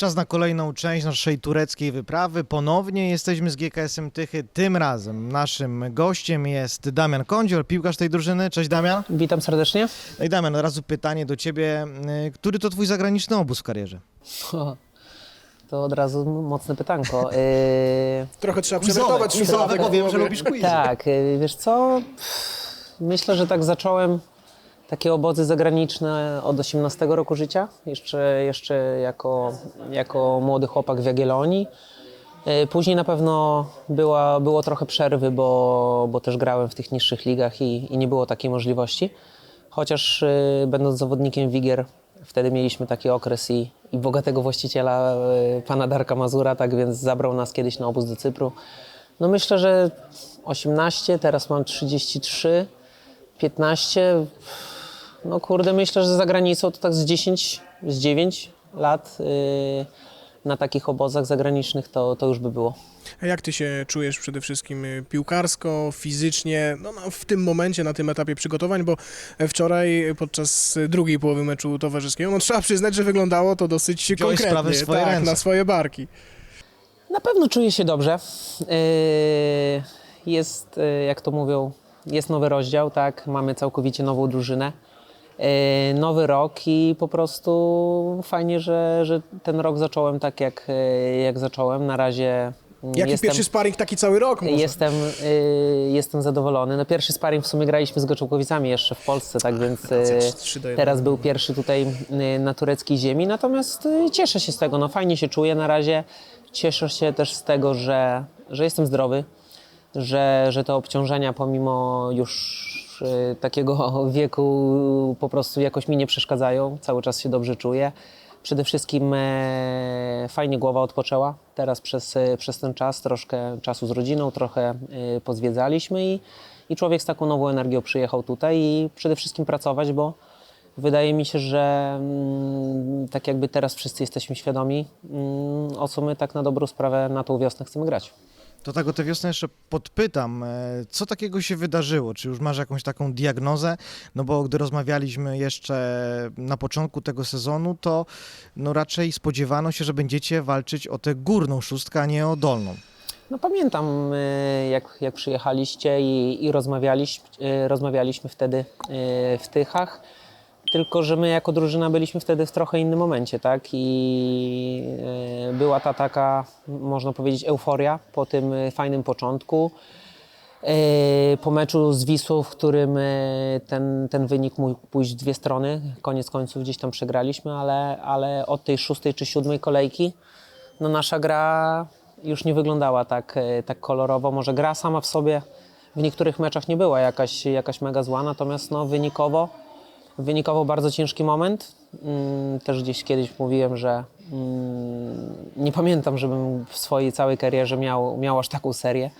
Czas na kolejną część naszej tureckiej wyprawy. Ponownie jesteśmy z GKS-em Tychy. Tym razem naszym gościem jest Damian Kądzior, piłkarz tej drużyny. Cześć Damian. Witam serdecznie. No i Damian, od razu pytanie do ciebie. Y, Który to twój zagraniczny obóz w karierze? To od razu mocne pytanko. Yy, Trochę trzeba przewertować Quizowe, bo wiem, że lubisz quizy. tak, yy, wiesz co? Myślę, że tak zacząłem takie obozy zagraniczne od 18 roku życia, jeszcze, jeszcze jako, jako młody chłopak w Jagiellonii. Yy, Później na pewno była, było trochę przerwy, bo, bo też grałem w tych niższych ligach i, i nie było takiej możliwości. Chociaż yy, będąc zawodnikiem Wigier, wtedy mieliśmy taki okres i, i bogatego właściciela, yy, pana Darka Mazura, tak więc zabrał nas kiedyś na obóz do Cypru. No myślę, że 18, teraz mam 33, 15. No kurde, myślę, że za granicą to tak z 10, z 9 lat yy, na takich obozach zagranicznych to, to już by było. A jak ty się czujesz przede wszystkim y, piłkarsko, fizycznie, no, no w tym momencie, na tym etapie przygotowań, bo wczoraj podczas drugiej połowy meczu towarzyskiego, no trzeba przyznać, że wyglądało to dosyć Wziąłeś konkretnie. swoje tak, ręce. na swoje barki. Na pewno czuję się dobrze. Yy, Jest, yy, jak to mówią, jest nowy rozdział, tak? Mamy całkowicie nową drużynę. Yy, Nowy rok i po prostu fajnie, że, że ten rok zacząłem tak, jak, yy, jak zacząłem. Na razie mm, Jaki jestem, pierwszy sparring taki cały rok może? jestem, yy, jestem zadowolony. No pierwszy sparring w sumie graliśmy z Goczałkowicami jeszcze w Polsce, tak więc racja, do jednego. teraz był pierwszy tutaj na tureckiej ziemi, natomiast cieszę się z tego, no fajnie się czuję na razie. Cieszę się też z tego, że, że jestem zdrowy, że, że te obciążenia pomimo już yy, takiego wieku po prostu jakoś mi nie przeszkadzają, cały czas się dobrze czuję. Przede wszystkim e, fajnie głowa odpoczęła teraz przez, e, przez ten czas, troszkę czasu z rodziną, trochę e, pozwiedzaliśmy i, i człowiek z taką nową energią przyjechał tutaj i przede wszystkim pracować, bo wydaje mi się, że mm, tak jakby teraz wszyscy jesteśmy świadomi, mm, o co my tak na dobrą sprawę na tą wiosnę chcemy grać. To tak o tę wiosnę jeszcze podpytam, e, co takiego się wydarzyło? Czy już masz jakąś taką diagnozę? No bo gdy rozmawialiśmy jeszcze na początku tego sezonu, to no raczej spodziewano się, że będziecie walczyć o tę górną szóstkę, a nie o dolną. No pamiętam, y, jak, jak przyjechaliście i, i rozmawialiśmy, y, rozmawialiśmy wtedy w Tychach, tylko że my jako drużyna byliśmy wtedy w trochę innym momencie, tak? I y, była ta taka, można powiedzieć, euforia po tym y, fajnym początku. Y, Po meczu z Wisłą, w którym ten, ten wynik mógł pójść w dwie strony, koniec końców gdzieś tam przegraliśmy, ale, ale od tej szóstej czy siódmej kolejki no nasza gra już nie wyglądała tak, e, tak kolorowo. Może gra sama w sobie w niektórych meczach nie była jakaś, jakaś mega zła, natomiast no, wynikowo, wynikowo bardzo ciężki moment. Mm, Też gdzieś kiedyś mówiłem, że mm, nie pamiętam, żebym w swojej całej karierze miał, miał aż taką serię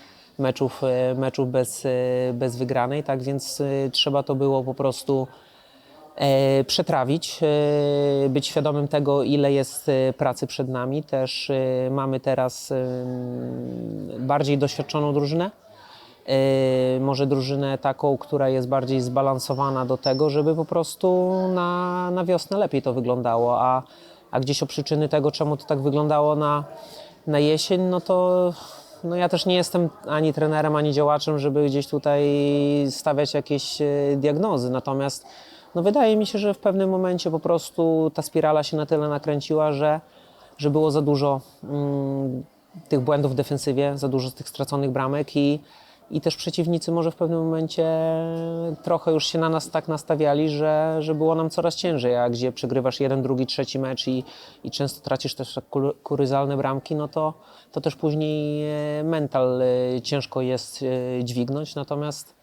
meczów, e, meczów bez, e, bez wygranej, tak więc e, trzeba to było po prostu przetrawić, być świadomym tego, ile jest pracy przed nami. Też mamy teraz bardziej doświadczoną drużynę. E, może drużynę taką, która jest bardziej zbalansowana do tego, żeby po prostu na, na wiosnę lepiej to wyglądało. A, a gdzieś o przyczyny tego, czemu to tak wyglądało na, na jesień, no to no ja też nie jestem ani trenerem, ani działaczem, żeby gdzieś tutaj stawiać jakieś e, diagnozy. Natomiast no wydaje mi się, że w pewnym momencie po prostu ta spirala się na tyle nakręciła, że, że było za dużo mm, tych błędów w defensywie, za dużo tych straconych bramek i, i też przeciwnicy może w pewnym momencie trochę już się na nas tak nastawiali, że, że było nam coraz ciężej, a gdzie przegrywasz jeden, drugi, trzeci mecz i, i często tracisz też tak kur- kuryzalne bramki, no to, to też później e, mental e, ciężko jest e, dźwignąć, natomiast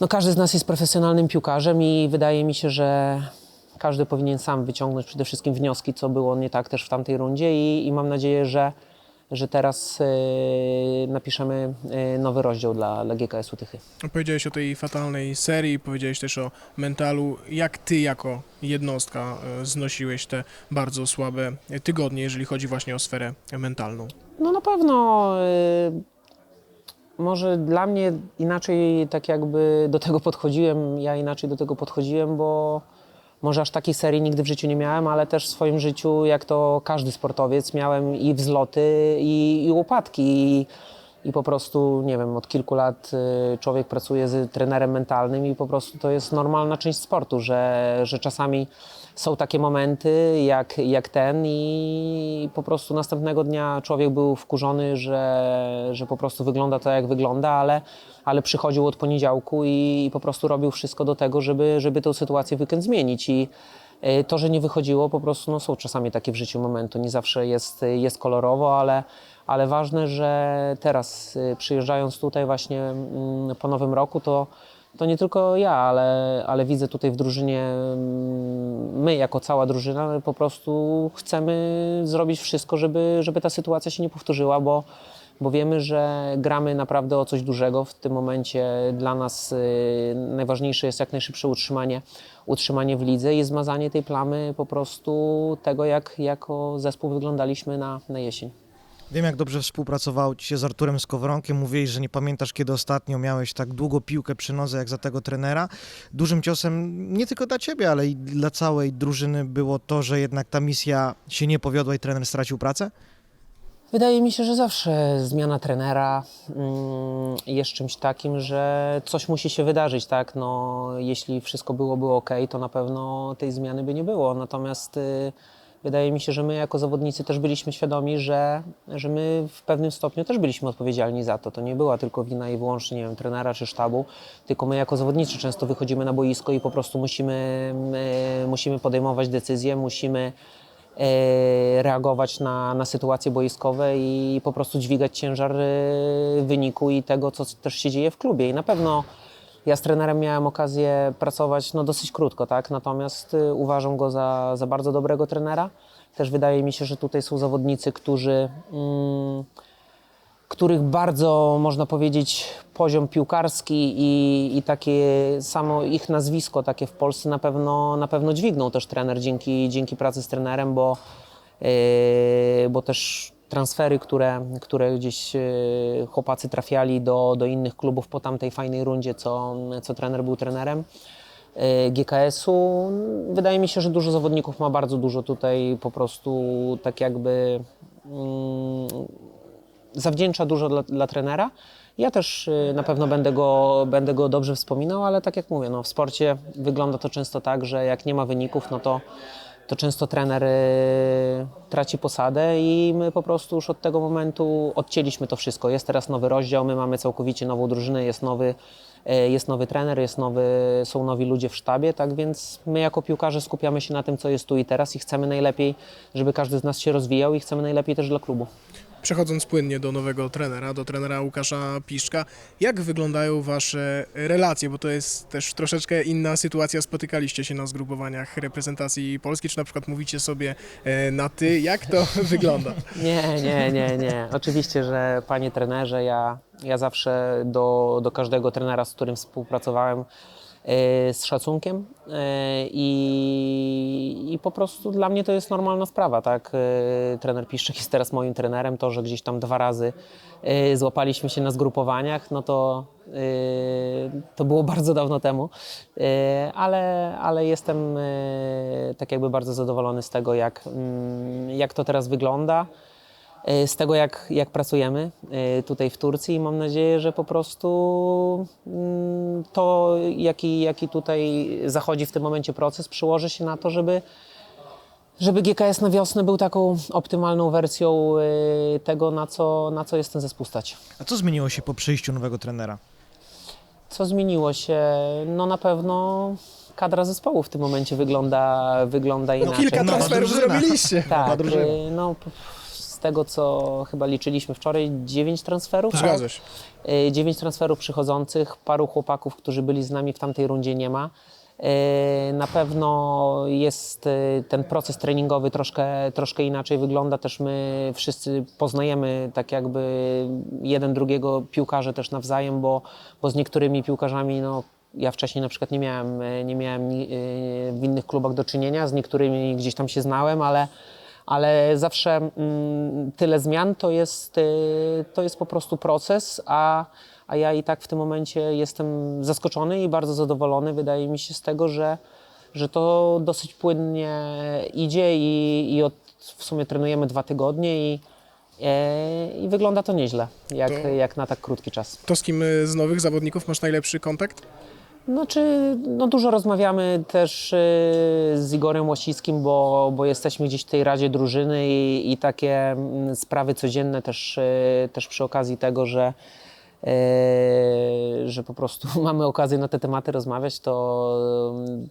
no każdy z nas jest profesjonalnym piłkarzem i wydaje mi się, że każdy powinien sam wyciągnąć przede wszystkim wnioski, co było nie tak też w tamtej rundzie i, i mam nadzieję, że, że teraz e, napiszemy e, nowy rozdział dla, dla GKS-u Tychy. Powiedziałeś o tej fatalnej serii, powiedziałeś też o mentalu. Jak ty jako jednostka e, znosiłeś te bardzo słabe tygodnie, jeżeli chodzi właśnie o sferę mentalną? No na pewno może dla mnie inaczej tak jakby do tego podchodziłem, ja inaczej do tego podchodziłem, bo, może aż takiej serii nigdy w życiu nie miałem, ale też w swoim życiu, jak to każdy sportowiec, miałem i wzloty, i, i upadki. I, i po prostu, nie wiem, od kilku lat y, człowiek pracuje z trenerem mentalnym i po prostu to jest normalna część sportu, że, że czasami są takie momenty jak, jak ten i po prostu następnego dnia człowiek był wkurzony, że, że po prostu wygląda to jak wygląda, ale, ale przychodził od poniedziałku i, po prostu robił wszystko do tego, żeby, żeby tę sytuację weekend zmienić i y, to, że nie wychodziło, po prostu no, są czasami takie w życiu momenty. Nie zawsze jest, jest kolorowo, ale, ale ważne, że teraz y, przyjeżdżając tutaj właśnie mm, po nowym roku, to, to nie tylko ja, ale, ale widzę tutaj w drużynie, mm, my jako cała drużyna po prostu chcemy zrobić wszystko, żeby, żeby ta sytuacja się nie powtórzyła, bo, bo wiemy, że gramy naprawdę o coś dużego. W tym momencie dla nas y, najważniejsze jest jak najszybsze utrzymanie, utrzymanie w lidze i zmazanie tej plamy po prostu tego, jak jako zespół wyglądaliśmy na, na jesień. Wiem, jak dobrze współpracował ci się z Arturem Skowronkiem. Mówiłeś, że nie pamiętasz, kiedy ostatnio miałeś tak długo piłkę przy nodze, jak za tego trenera. Dużym ciosem nie tylko dla ciebie, ale i dla całej drużyny było to, że jednak ta misja się nie powiodła i trener stracił pracę? Wydaje mi się, że zawsze zmiana trenera mm, jest czymś takim, że coś musi się wydarzyć, tak? No, jeśli wszystko byłoby ok, to na pewno tej zmiany by nie było. Natomiast y, wydaje mi się, że my jako zawodnicy też byliśmy świadomi, że, że my w pewnym stopniu też byliśmy odpowiedzialni za to. To nie była tylko wina i wyłącznie nie wiem, trenera czy sztabu, tylko my jako zawodnicy często wychodzimy na boisko i po prostu musimy, my, musimy podejmować decyzje, musimy e, reagować na, na sytuacje boiskowe i po prostu dźwigać ciężar e, wyniku i tego, co też się dzieje w klubie. I na pewno ja z trenerem miałem okazję pracować no, dosyć krótko, tak? natomiast y, uważam go za, za bardzo dobrego trenera. Też wydaje mi się, że tutaj są zawodnicy, którzy, mm, których bardzo, można powiedzieć, poziom piłkarski i, i takie samo ich nazwisko takie w Polsce na pewno, na pewno dźwignął też trener dzięki, dzięki pracy z trenerem, bo, yy, bo też transfery, które, które gdzieś yy, chłopacy trafiali do, do innych klubów po tamtej fajnej rundzie, co, co trener był trenerem. yy, GKS-u. Wydaje mi się, że dużo zawodników ma bardzo dużo tutaj po prostu tak jakby mm, zawdzięcza dużo dla, dla trenera. Ja też y, na pewno będę go, będę go dobrze wspominał, ale tak jak mówię, no, w sporcie wygląda to często tak, że jak nie ma wyników, no to, to często trener y, traci posadę i my po prostu już od tego momentu odcięliśmy to wszystko. Jest teraz nowy rozdział, my mamy całkowicie nową drużynę, jest nowy, y, jest nowy trener, jest nowy, są nowi ludzie w sztabie, tak więc my jako piłkarze skupiamy się na tym, co jest tu i teraz i chcemy najlepiej, żeby każdy z nas się rozwijał i chcemy najlepiej też dla klubu. Przechodząc płynnie do nowego trenera, do trenera Łukasza Piszczka, jak wyglądają Wasze relacje? Bo to jest też troszeczkę inna sytuacja. Spotykaliście się na zgrupowaniach reprezentacji Polski, czy na przykład mówicie sobie e, na ty? Jak to wygląda? Nie, nie, nie, nie. Oczywiście, że panie trenerze, ja, ja zawsze do, do każdego trenera, z którym współpracowałem, z szacunkiem e, i, i po prostu dla mnie to jest normalna sprawa, tak? E, Trener Piszczek jest teraz moim trenerem, to, że gdzieś tam dwa razy e, złapaliśmy się na zgrupowaniach, no to e, to było bardzo dawno temu, E, ale, ale jestem e, tak jakby bardzo zadowolony z tego, jak, mm, jak to teraz wygląda. e, z tego, jak, jak pracujemy e, tutaj w Turcji i mam nadzieję, że po prostu mm, to, jaki, jaki tutaj zachodzi w tym momencie proces, przełoży się na to, żeby, żeby GKS na wiosnę był taką optymalną wersją e, tego, na co, na co jest ten zespół stać. A co zmieniło się po przyjściu nowego trenera? Co zmieniło się? No na pewno kadra zespołu w tym momencie wygląda, wygląda No, inaczej. kilka Nowa transferów drużyna. zrobiliście. Tak, no tego co chyba liczyliśmy wczoraj, 9 transferów. Zgadza się. Y, Dziewięć transferów przychodzących, paru chłopaków, którzy byli z nami w tamtej rundzie nie ma. Y, Na pewno jest y, ten proces treningowy troszkę, troszkę inaczej wygląda. Też my wszyscy poznajemy tak jakby jeden drugiego piłkarze też nawzajem, bo, bo z niektórymi piłkarzami no, ja wcześniej na przykład nie miałem, y, nie miałem y, w innych klubach do czynienia, z niektórymi gdzieś tam się znałem, ale, ale zawsze mm, tyle zmian to jest, y, to jest po prostu proces, a, a ja i tak w tym momencie jestem zaskoczony i bardzo zadowolony. Wydaje mi się z tego, że, że to dosyć płynnie idzie i, i od, w sumie trenujemy dwa tygodnie i, e, i wygląda to nieźle, jak, To- jak na tak krótki czas. To z kim y, z nowych zawodników masz najlepszy kontakt? Znaczy, no dużo rozmawiamy też y, z Igorem Łosickim, bo, bo jesteśmy gdzieś w tej radzie drużyny i, i takie mm, sprawy codzienne też, y, też przy okazji tego, że, że po prostu mamy okazję na te tematy rozmawiać, to,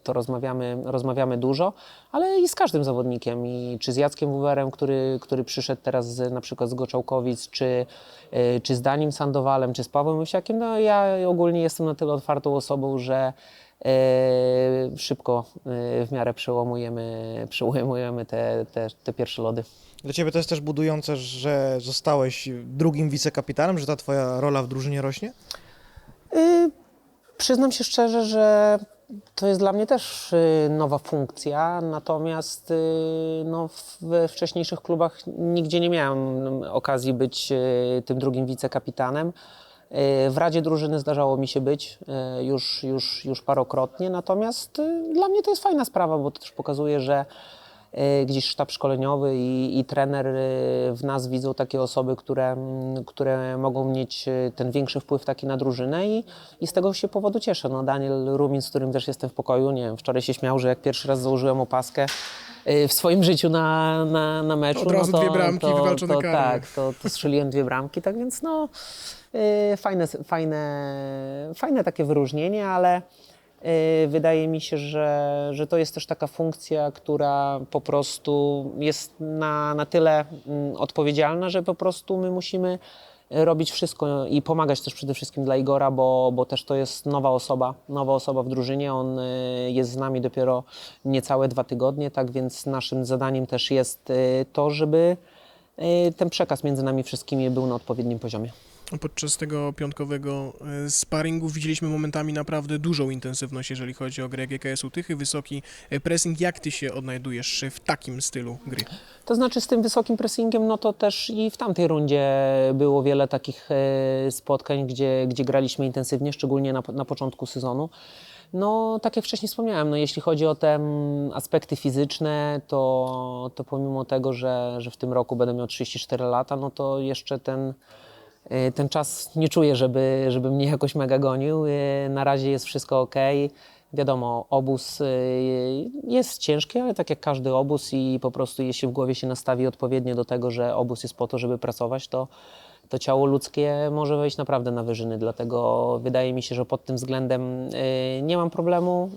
to rozmawiamy, rozmawiamy dużo, ale i z każdym zawodnikiem, i czy z Jackiem Wuwerem, który, który przyszedł teraz z, na przykład z Goczałkowic, czy, y, czy z Danim Sandowalem, czy z Pawłem Mysiakiem, no ja ogólnie jestem na tyle otwartą osobą, że szybko y, w miarę przełamujemy, przełamujemy te, te, te pierwsze lody. Dla ciebie to jest też budujące, że zostałeś drugim wicekapitanem, że ta twoja rola w drużynie rośnie? Y, Przyznam się szczerze, że to jest dla mnie też nowa funkcja, natomiast no, we wcześniejszych klubach nigdzie nie miałem okazji być tym drugim wicekapitanem. Y, W Radzie Drużyny zdarzało mi się być y, już, już, już parokrotnie, natomiast y, dla mnie to jest fajna sprawa, bo to też pokazuje, że gdzieś sztab szkoleniowy i, i trener w nas widzą takie osoby, które, które mogą mieć ten większy wpływ taki na drużynę i, i z tego się powodu cieszę. No, Daniel Rumin, z którym też jestem w pokoju, nie wiem, wczoraj się śmiał, że jak pierwszy raz założyłem opaskę w swoim życiu na, na, na meczu, Od razu no to, dwie bramki to, wywalczone to. Tak, to, to strzeliłem dwie bramki, tak więc no y, fajne, fajne, fajne takie wyróżnienie, ale y, wydaje mi się, że, że to jest też taka funkcja, która po prostu jest na, na tyle mm, odpowiedzialna, że po prostu my musimy robić wszystko i pomagać też przede wszystkim dla Igora, bo, bo też to jest nowa osoba, nowa osoba w drużynie. On y, jest z nami dopiero niecałe dwa tygodnie, tak więc naszym zadaniem też jest y, to, żeby y, ten przekaz między nami wszystkimi był na odpowiednim poziomie. Podczas tego piątkowego e, sparingu widzieliśmy momentami naprawdę dużą intensywność, jeżeli chodzi o grę GKS-u Tychy, wysoki e, pressing. Jak ty się odnajdujesz w takim stylu gry? To znaczy z tym wysokim pressingiem, no to też i w tamtej rundzie było wiele takich e, spotkań, gdzie, gdzie graliśmy intensywnie, szczególnie na, na początku sezonu. No, tak jak wcześniej wspomniałem, no, jeśli chodzi o te aspekty fizyczne, to, to pomimo tego, że, że w tym roku będę miał 34 lata, no to jeszcze ten, ten czas nie czuję, żeby, żeby mnie jakoś mega gonił. E, Na razie jest wszystko ok. Wiadomo, obóz y, jest ciężki, ale tak jak każdy obóz i po prostu jeśli w głowie się nastawi odpowiednio do tego, że obóz jest po to, żeby pracować, to, to ciało ludzkie może wejść naprawdę na wyżyny. Dlatego wydaje mi się, że pod tym względem nie mam problemu.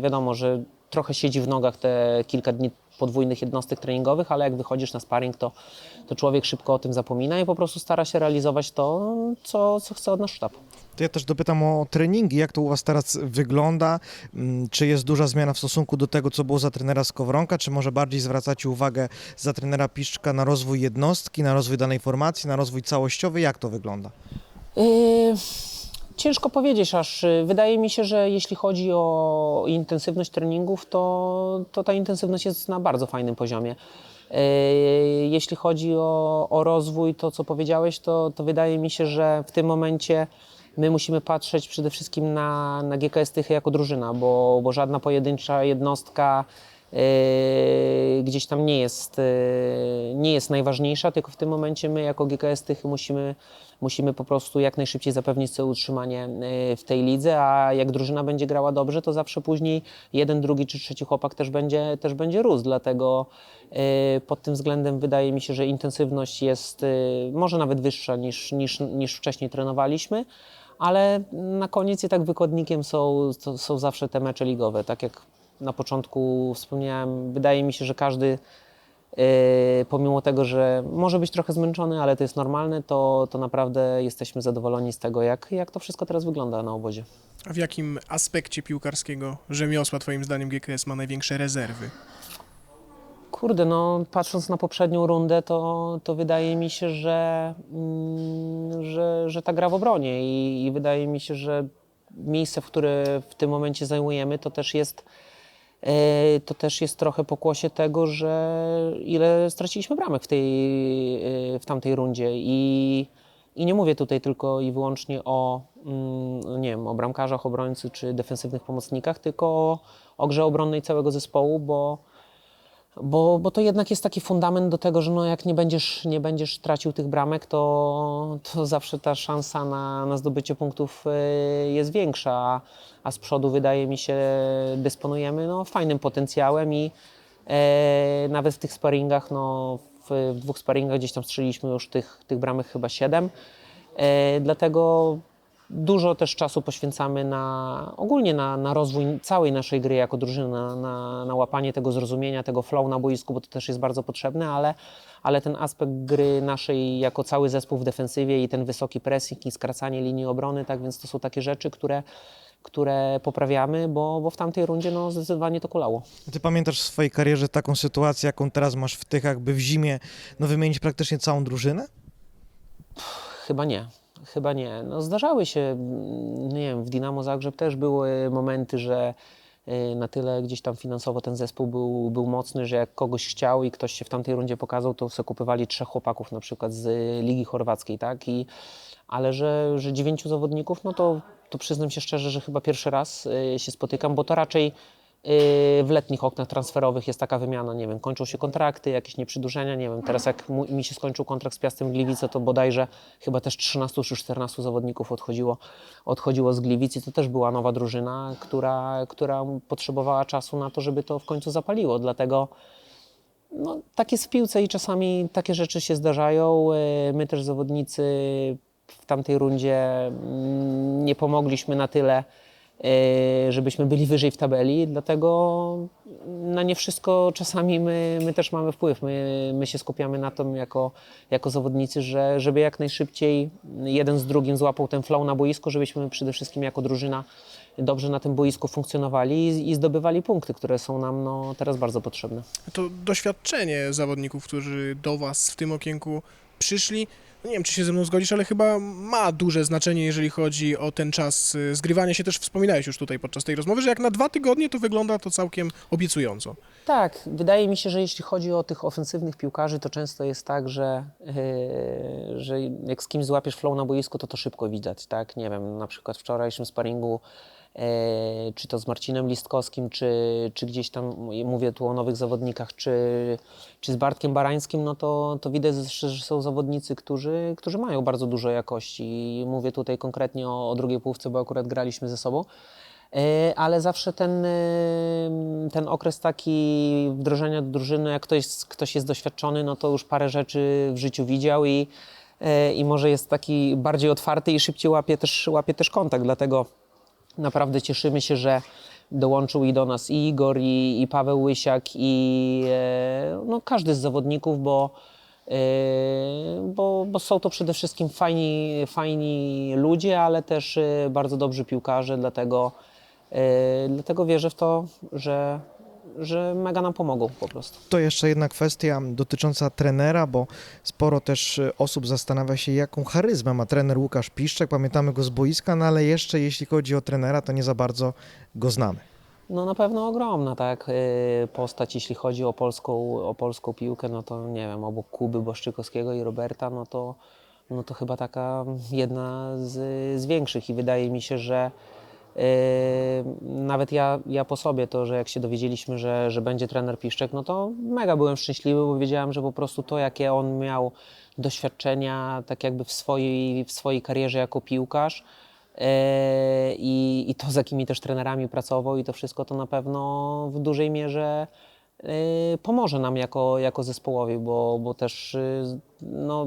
Wiadomo, że trochę siedzi w nogach te kilka dni podwójnych jednostek treningowych, ale jak wychodzisz na sparring, to, to człowiek szybko o tym zapomina i po prostu stara się realizować to, co, co chce od nas sztab. To ja też dopytam o treningi, jak to u Was teraz wygląda, Mm, czy jest duża zmiana w stosunku do tego, co było za trenera Skowronka, czy może bardziej zwracacie uwagę za trenera Piszczka na rozwój jednostki, na rozwój danej formacji, na rozwój całościowy, jak to wygląda? Yy, Ciężko powiedzieć, aż y, wydaje mi się, że jeśli chodzi o intensywność treningów, to, to ta intensywność jest na bardzo fajnym poziomie. Yy, Jeśli chodzi o, o rozwój, to co powiedziałeś, to, to wydaje mi się, że w tym momencie my musimy patrzeć przede wszystkim na, na GKS Tychy jako drużyna, bo, bo żadna pojedyncza jednostka gdzieś tam nie jest, yy, nie jest najważniejsza, tylko w tym momencie my jako GKS Tychy musimy, musimy po prostu jak najszybciej zapewnić sobie utrzymanie yy, w tej lidze, a jak drużyna będzie grała dobrze, to zawsze później jeden, drugi czy trzeci chłopak też będzie, też będzie rósł, dlatego yy, pod tym względem wydaje mi się, że intensywność jest yy, może nawet wyższa niż, niż, niż wcześniej trenowaliśmy, ale na koniec i tak wykładnikiem są, są zawsze te mecze ligowe. Tak jak na początku wspomniałem, wydaje mi się, że każdy yy, pomimo tego, że może być trochę zmęczony, ale to jest normalne, to, to naprawdę jesteśmy zadowoleni z tego, jak, jak to wszystko teraz wygląda na obozie. A w jakim aspekcie piłkarskiego rzemiosła twoim zdaniem GKS ma największe rezerwy? Kurde, no patrząc na poprzednią rundę, to, to wydaje mi się, że, mm, że, że ta gra w obronie i, i wydaje mi się, że miejsce, w które w tym momencie zajmujemy, to też jest to też jest trochę pokłosie tego, że ile straciliśmy bramek w, tej, e, w tamtej rundzie. I I nie mówię tutaj tylko i wyłącznie o, mm, nie wiem, o bramkarzach, obrońcy czy defensywnych pomocnikach, tylko o, o grze obronnej całego zespołu, bo, bo, bo to jednak jest taki fundament do tego, że no jak nie będziesz, nie będziesz tracił tych bramek, to, to zawsze ta szansa na, na zdobycie punktów y, jest większa, a, a z przodu wydaje mi się dysponujemy no, fajnym potencjałem i e, nawet w tych sparingach, no, w, w dwóch sparingach gdzieś tam strzeliliśmy już tych, tych bramek chyba siedem, e, dlatego dużo też czasu poświęcamy na ogólnie na, na rozwój całej naszej gry jako drużyny, na, na, na łapanie tego zrozumienia, tego flow na boisku, bo to też jest bardzo potrzebne, ale, ale ten aspekt gry naszej jako cały zespół w defensywie i ten wysoki pressing i skracanie linii obrony, tak więc to są takie rzeczy, które, które poprawiamy, bo, bo w tamtej rundzie no, zdecydowanie to kulało. Ty pamiętasz w swojej karierze taką sytuację, jaką teraz masz w Tychach, by w zimie no, wymienić praktycznie całą drużynę? Chyba nie. Chyba nie. No, zdarzały się, mm, nie wiem, w Dinamo Zagrzeb też były momenty, że y, na tyle gdzieś tam finansowo ten zespół był, był mocny, że jak kogoś chciał i ktoś się w tamtej rundzie pokazał, to sobie kupywali trzech chłopaków na przykład z y, Ligi Chorwackiej, tak? I, ale że, że dziewięciu zawodników, no to, to przyznam się szczerze, że chyba pierwszy raz y, się spotykam, bo to raczej w letnich oknach transferowych jest taka wymiana, nie wiem, kończą się kontrakty, jakieś nieprzydłużenia, nie wiem, teraz jak mi się skończył kontrakt z Piastem Gliwice, to bodajże chyba też 13 czy 14 zawodników odchodziło, odchodziło z Gliwicy, to też była nowa drużyna, która, która potrzebowała czasu na to, żeby to w końcu zapaliło, dlatego no, tak jest w piłce i czasami takie rzeczy się zdarzają. Y, My też zawodnicy w tamtej rundzie mm, nie pomogliśmy na tyle, żebyśmy byli wyżej w tabeli, dlatego na nie wszystko czasami my, my też mamy wpływ. My, my się skupiamy na tym jako, jako zawodnicy, że, żeby jak najszybciej jeden z drugim złapał ten flow na boisku, żebyśmy przede wszystkim jako drużyna dobrze na tym boisku funkcjonowali i, i zdobywali punkty, które są nam no, teraz bardzo potrzebne. To doświadczenie zawodników, którzy do Was w tym okienku przyszli, no nie wiem, czy się ze mną zgodzisz, ale chyba ma duże znaczenie, jeżeli chodzi o ten czas y, zgrywania się. Też wspominałeś już tutaj podczas tej rozmowy, że jak na dwa tygodnie to wygląda to całkiem obiecująco. Tak, wydaje mi się, że jeśli chodzi o tych ofensywnych piłkarzy, to często jest tak, że, yy, że jak z kimś złapiesz flow na boisku, to to szybko widać, tak? Nie wiem, na przykład w wczorajszym sparingu, czy to z Marcinem Listkowskim, czy, czy gdzieś tam, mówię tu o nowych zawodnikach, czy, czy z Bartkiem Barańskim, no to, to widać, że są zawodnicy, którzy, którzy mają bardzo dużo jakości. Mówię tutaj konkretnie o, o drugiej połówce, bo akurat graliśmy ze sobą. E, ale zawsze ten, e, ten okres taki wdrożenia do drużyny, jak ktoś, ktoś jest doświadczony, no to już parę rzeczy w życiu widział i, e, i może jest taki bardziej otwarty i szybciej łapie też, łapie też kontakt, dlatego naprawdę cieszymy się, że dołączył i do nas i Igor, i, i Paweł Łysiak, i e, no, każdy z zawodników, bo, e, bo, bo są to przede wszystkim fajni, fajni ludzie, ale też e, bardzo dobrzy piłkarze, dlatego, e, dlatego wierzę w to, że, że mega nam pomogą po prostu. To jeszcze jedna kwestia dotycząca trenera, bo sporo też y, osób zastanawia się, jaką charyzmę ma trener Łukasz Piszczek. Pamiętamy go z boiska, no ale jeszcze jeśli chodzi o trenera, to nie za bardzo go znamy. No na pewno ogromna, tak, yy, postać, jeśli chodzi o polską, o polską piłkę, no to nie wiem, obok Kuby Boszczykowskiego i Roberta, no to, no to chyba taka jedna z, z większych i wydaje mi się, że yy, nawet ja, ja po sobie to, że jak się dowiedzieliśmy, że, że będzie trener Piszczek, no to mega byłem szczęśliwy, bo wiedziałem, że po prostu to, jakie on miał doświadczenia, tak jakby w swojej, w swojej karierze jako piłkarz, E, i, i to, z jakimi też trenerami pracował i to wszystko, to na pewno w dużej mierze pomoże nam jako, jako zespołowi, bo, bo też e, no,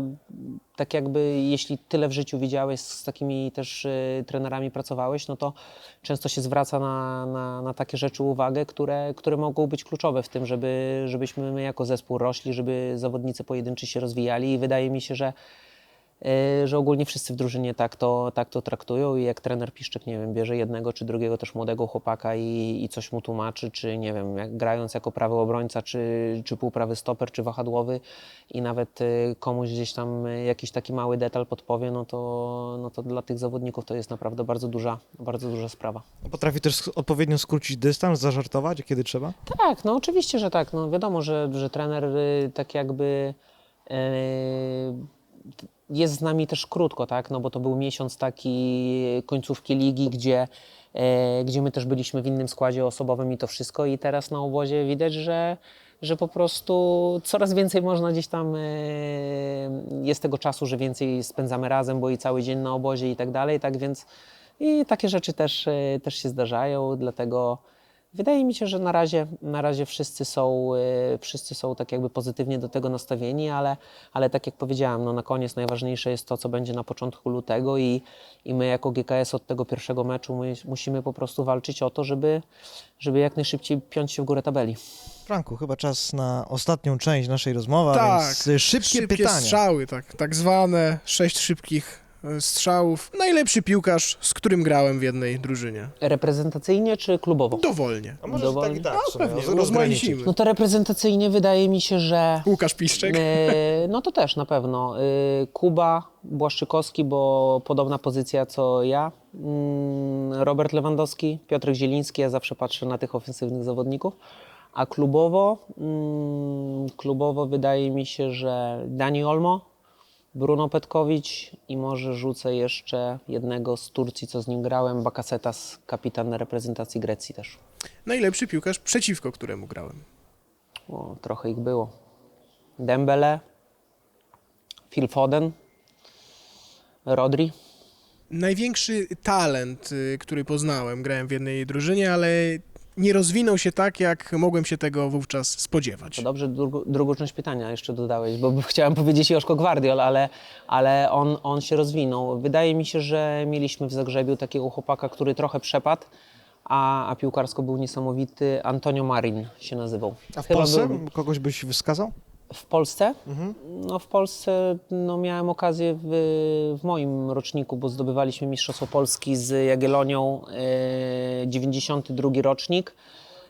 tak jakby jeśli tyle w życiu widziałeś, z takimi też e, trenerami pracowałeś, no to często się zwraca na, na, na takie rzeczy uwagę, które, które mogą być kluczowe w tym, żeby, żebyśmy my jako zespół rośli, żeby zawodnicy pojedynczy się rozwijali i wydaje mi się, że że ogólnie wszyscy w drużynie tak to, tak to traktują i jak trener Piszczek, nie wiem, bierze jednego czy drugiego też młodego chłopaka i, i coś mu tłumaczy, czy nie wiem, jak grając jako prawy obrońca, czy, czy półprawy stoper, czy wahadłowy i nawet e, komuś gdzieś tam jakiś taki mały detal podpowie, no to, no to dla tych zawodników to jest naprawdę bardzo duża, bardzo duża sprawa. Potrafi też odpowiednio skrócić dystans, zażartować, kiedy trzeba? Tak, no oczywiście, że tak. No wiadomo, że, że trener y, tak jakby t- jest z nami też krótko, tak? No bo to był miesiąc taki końcówki ligi, gdzie, e, gdzie my też byliśmy w innym składzie osobowym i to wszystko. I teraz na obozie widać, że, że po prostu coraz więcej można gdzieś tam e, jest tego czasu, że więcej spędzamy razem, bo i cały dzień na obozie i tak dalej. Tak więc i takie rzeczy też, e, też się zdarzają, dlatego. Wydaje mi się, że na razie, na razie wszyscy, są, y, wszyscy są tak jakby pozytywnie do tego nastawieni, ale, ale tak jak powiedziałem, no na koniec najważniejsze jest to, co będzie na początku lutego i, i my jako GKS od tego pierwszego meczu my, musimy po prostu walczyć o to, żeby, żeby jak najszybciej piąć się w górę tabeli. Franku, chyba czas na ostatnią część naszej rozmowy, Tak, więc y, szybkie, pytania. strzały, tak, tak zwane, sześć szybkich strzałów. Najlepszy piłkarz, z którym grałem w jednej drużynie. Reprezentacyjnie czy klubowo? Dowolnie. A może Dowolnie. tak i tak, w No, sumie, pewnie, rozmaicimy. No to reprezentacyjnie wydaje mi się, że Łukasz Piszczek. E, No to też na pewno. E, Kuba Błaszczykowski, bo podobna pozycja co ja. Mm, Robert Lewandowski, Piotrek Zieliński. Ja zawsze patrzę na tych ofensywnych zawodników. A klubowo, mm, klubowo wydaje mi się, że Dani Olmo, Bruno Petkowicz i może rzucę jeszcze jednego z Turcji, co z nim grałem, Bakasetas, kapitan reprezentacji Grecji też. Najlepszy piłkarz, przeciwko któremu grałem. O, trochę ich było. Dembele, Phil Foden, Rodri. Największy talent, y, który poznałem, grałem w jednej drużynie, ale nie rozwinął się tak, jak mogłem się tego wówczas spodziewać. To dobrze, drugo, drugą część pytania jeszcze dodałeś, bo chciałem powiedzieć Joszko Gwardiol, ale, ale on, on się rozwinął. Wydaje mi się, że mieliśmy w Zagrzebiu takiego chłopaka, który trochę przepadł, a, a piłkarsko był niesamowity. Antonio Marin się nazywał. A w Polsce był- kogoś byś wskazał? W Polsce? No w Polsce no, miałem okazję w, w moim roczniku, bo zdobywaliśmy Mistrzostwo Polski z Jagiellonią, e, 92 rocznik.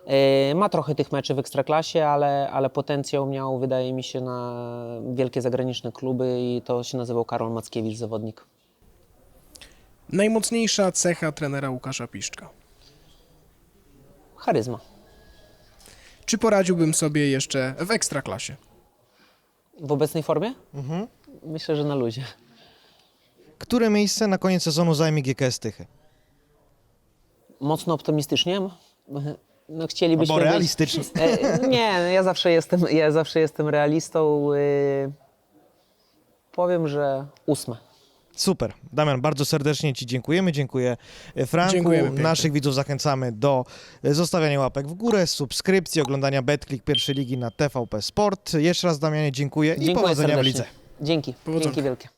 E, ma trochę tych meczy w Ekstraklasie, ale, ale potencjał miał, wydaje mi się, na wielkie zagraniczne kluby i to się nazywał Karol Mackiewicz, zawodnik. Najmocniejsza cecha trenera Łukasza Piszczka. Charyzma. Czy poradziłbym sobie jeszcze w ekstraklasie? W obecnej formie? Myślę, że na luzie. Które miejsce na koniec sezonu zajmie GKS Tychy? Mocno optymistycznie. No, chcielibyśmy Albo być- realistycznie. E, nie, ja zawsze jestem, ja zawsze jestem realistą. y, powiem, że ósme. Super. Damian, bardzo serdecznie Ci dziękujemy. Dziękuję e, Franku. Dziękujemy pięknie. Naszych widzów zachęcamy do e, zostawiania łapek w górę, subskrypcji, oglądania BetClick pierwszej ligi na TVP Sport. Jeszcze raz Damianie dziękuję i Dziękuję powodzenia w serdecznie. lidze. Dzięki. Powodzonka. Dzięki wielkie.